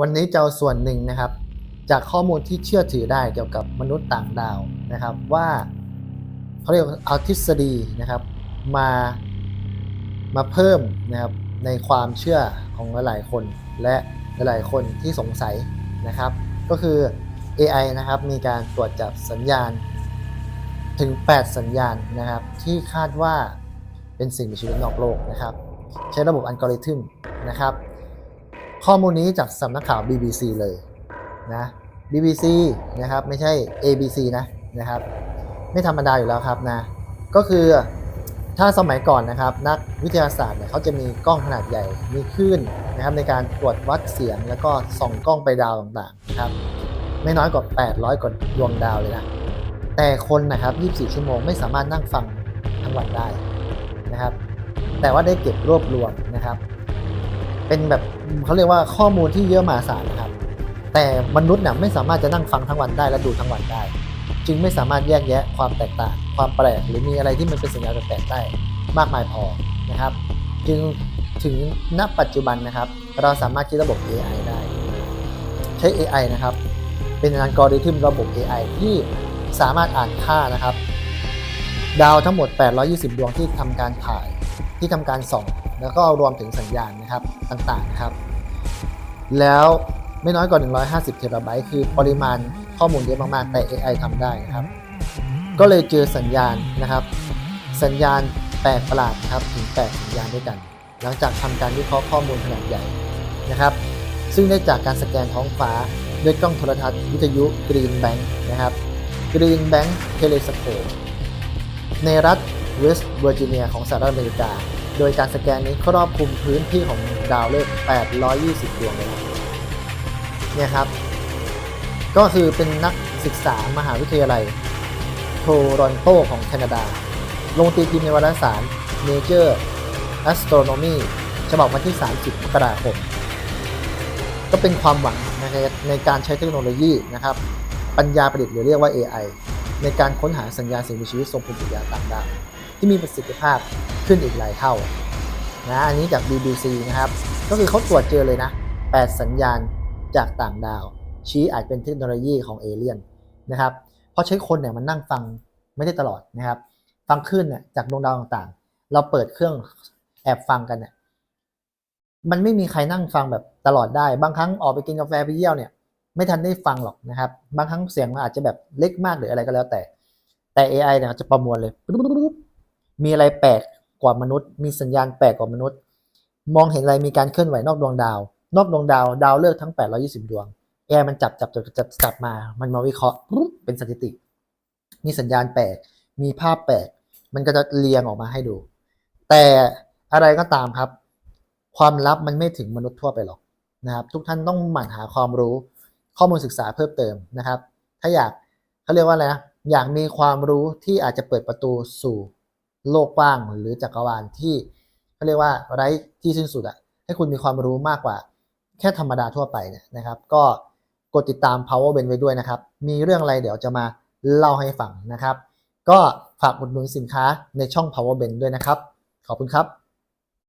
วันนี้จะเอาส่วนหนึ่งนะครับ จากข้อมูลที่เชื่อถือได้เกี่ยวกับมนุษย์ต่างดาวนะครับ ว่าเขาเรียกเอาทฤษฎีนะครับมามาเพิ่มนะครับในความเชื่อของหลายๆคนและหลายๆคนที่สงสัยนะครับ ก็คือ AI นะครับมีการตรวจจับสัญญาณถึง 8 สัญญาณนะครับ ที่คาดว่าเป็นสิ่งมีชีวิตนอกโลกนะครับ ใช้ระบบอัลกอริทึมนะครับ ข้อมูลนี้จากสำนักข่าว BBC เลยนะ BBC นะครับไม่ใช่ ABC นะนะครับ ไม่ธรรมดาอยู่แล้วครับนะ ก็คือถ้าสมัยก่อนนะครับ นักวิทยาศาสตร์เนี่ยเขาจะมีกล้องขนาดใหญ่มีคลื่นนะครับ ในการตรวจวัดเสียงแล้วก็ส่องกล้องไปดาวต่างๆนะครับ ไม่น้อยกว่า 800 กว่าดวงดาวเลยนะแต่คนนะครับ 24 ชั่วโมงไม่สามารถนั่งฟังทั้งวันได้นะครับ แต่ว่าได้เก็บรวบรวมนะครับ เป็นแบบเขาเรียกว่าข้อมูลที่เยอะมหาศาลนะครับ แต่มนุษย์เนี่ยไม่สามารถจะนั่งฟังทั้งวันได้และดูทั้งวันได้ จึงไม่สามารถแยกแยะความแตกต่าง ความแปลกหรือมีอะไรที่มันเป็นสัญญาณแปลกได้มากมายพอนะครับ จึงถึงณปัจจุบันนะครับ เราสามารถคิดระบบ AI ได้ ใช้ AI นะครับ เป็นอัลกอริทึมระบบ AI ที่สามารถอ่านค่านะครับ ดาวทั้งหมด 820 ดวงที่ทำการถ่าย ที่ทำการส่อง แล้วก็รวมถึงสัญญาณนะครับต่างๆนะครับ แล้วไม่น้อยกว่า 150 เทราไบต์คือปริมาณข้อมูลเยอะมากๆ แต่ AI ทำได้นะครับ ก็เลยเจอสัญญาณนะครับ สัญญาณแปลกประหลาดนะครับถึง 8 สัญญาณด้วยกัน หลังจากทำการวิเคราะห์ข้อมูลขนาดใหญ่นะครับ ซึ่งได้จากการสแกนท้องฟ้าด้วยกล้องโทรทัศน์วิทยุ Green Bank นะครับ Green Bank Telescope ในรัฐ เวสต์เวอร์จิเนียของสหรัฐอเมริกา โดยการสแกนนี้ครอบคลุมพื้นที่ของดาวฤกษ์820 ดวงเลยนะเนี่ยครับ ก็คือเป็นนักศึกษามหาวิทยาลัย โทรอนโตของแคนาดา ลงตีพิมพ์ในวารสาร Nature Astronomy ฉบับวันที่ 30 มกราคม ก็เป็นความหวังนในการใช้เทคโนโลยีนะครับ ปัญญาประดิษฐ์หรือเรียกว่า AI ในการค้นหาสัญญาณสิ่งมีชีวิตทรงภูมิปัญญาต่างดาว ที่มีประสิทธิภาพขึ้นอีกหลายเท่านะอันนี้จาก BBC นะครับ ก็คือเขาตรวจเจอเลยนะ 8 สัญญาณจากต่างดาว ชี้อาจเป็นเทคโนโลยีของเอเลี่ยนนะครับ เพราะใช้คนเนี่ยมันนั่งฟังไม่ได้ตลอดนะครับ ฟังคลื่นเนี่ยจากดวงดาวต่างๆ เราเปิดเครื่องแอบฟังกันเนี่ยมันไม่มีใครนั่งฟังแบบตลอดได้ บางครั้งออกไปกินกาแฟไปเยี่ยวเนี่ย ไม่ทันได้ฟังหรอกนะครับ บางครั้งเสียงมันอาจจะแบบเล็กมากหรืออะไรก็แล้วแต่ แต่ AI เนี่ยจะประมวลเลย มีอะไรแปลกกว่ามนุษย์ มีสัญญาณแปลกกว่ามนุษย์ มองเห็นอะไรมีการเคลื่อนไหวนอกดวงดาว นอกดวงดาวดาวเลิกทั้ง 820 ดวง AI มันจับจับจับจับจับมา มันมาวิเคราะห์เป็นสถิติ มีสัญญาณแปลก มีภาพแปลก มันก็จะเรียงออกมาให้ดู แต่อะไรก็ตามครับ ความลับมันไม่ถึงมนุษย์ทั่วไปหรอกนะครับ ทุกท่านต้องหมั่นหาความรู้ ข้อมูลศึกษาเพิ่มเติมนะครับ ถ้าอยากเขาเรียกว่าอะไรนะ อยากมีความรู้ที่อาจจะเปิดประตูสู่ โลกกว้างหรือจักรวาลที่เขาเรียกว่าไร้ที่สิ้นสุดอะให้คุณมีความรู้มากกว่า แค่ธรรมดาทั่วไปเนี่ยนะครับ ก็กดติดตาม Power Ben ไว้ด้วยนะครับ มีเรื่องอะไรเดี๋ยวจะมาเล่าให้ฟังนะครับ ก็ฝากอุดหนุนสินค้าในช่อง Power Ben ด้วยนะครับ ขอบคุณครับ